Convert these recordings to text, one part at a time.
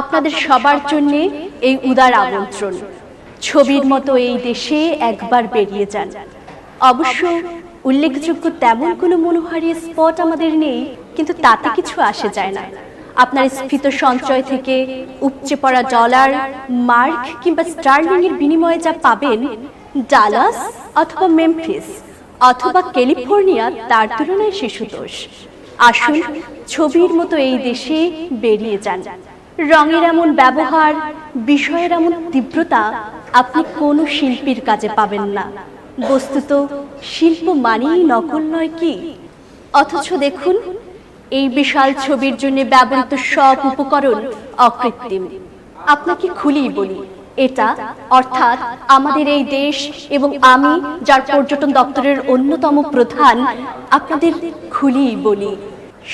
আপনাদের সবার জন্য এই উদার আমন্ত্রণ। ছবির মতো এই দেশে একবার বেরিয়ে যান। অবশ্য উল্লেখযোগ্য তেমন কোনো মনোহারী স্পট আমাদের নেই, কিন্তু তাতে কিছু আসে যায় না। আপনার স্ফীত সঞ্চয় থেকে উপচে পড়া ডলার, মার্ক কিংবা স্টার্লিং এর বিনিময়ে যা পাবেন, ডালাস অথবা মেমফিস অথবা ক্যালিফোর্নিয়া, তার তুলনায় শিশুতোষ। আসুন ছবির মতো এই দেশে বেরিয়ে যান। রঙের এমন ব্যবহার, বিষয়ের এমন তীব্রতা আপনি কোনো শিল্পীর কাজে পাবেন না। বস্তুত, শিল্প মানেই নকল নয় কি? অথচ দেখুন, এই বিশাল ছবির জন্য ব্যবহৃত সব উপকরণ অকৃত্রিম। আপনাকে খুলেই বলি, এটা অর্থাৎ আমাদের এই দেশ এবং আমি, যার পর্যটন দপ্তরের অন্যতম প্রধান, আপনাদের খুলেই বলি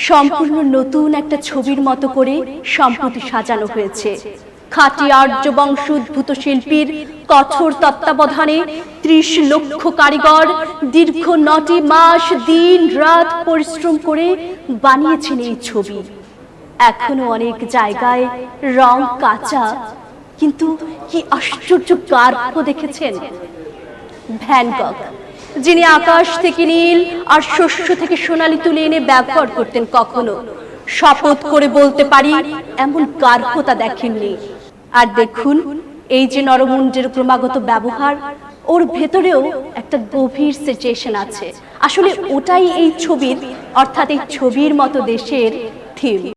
সম্পূর্ণ নতুন একটা ছবির মতো করে সম্প্রতি সাজানো হয়েছে। খাঁটি আর্য বংশোদ্ভূত শিল্পীর কঠোর তত্ত্বাবধানে ত্রিশ লক্ষ কারিগর দীর্ঘ নটি মাস দিন রাত পরিশ্রম করে বানিয়েছেন এই ছবি। এখনও অনেক জায়গায় রং কাঁচা, কিন্তু কি আশ্চর্য কার্য দেখেছেন? ভ্যানগক যিনি আকাশ থেকে নীল আর শস্য থেকে সোনালি তুলে এনে ব্যবহার করতেন কখনো। শপথ করে বলতে পারি, এমন কার্যতা দেখেননি। আর দেখুন, এই যে নরমুণ্ডের ক্রমাগত ব্যবহার, ওর ভেতরেও একটা গভীর সিচুয়েশন আছে। আসলে ওটাই এই ছবির, অর্থাৎ এই ছবির মতো দেশের থিম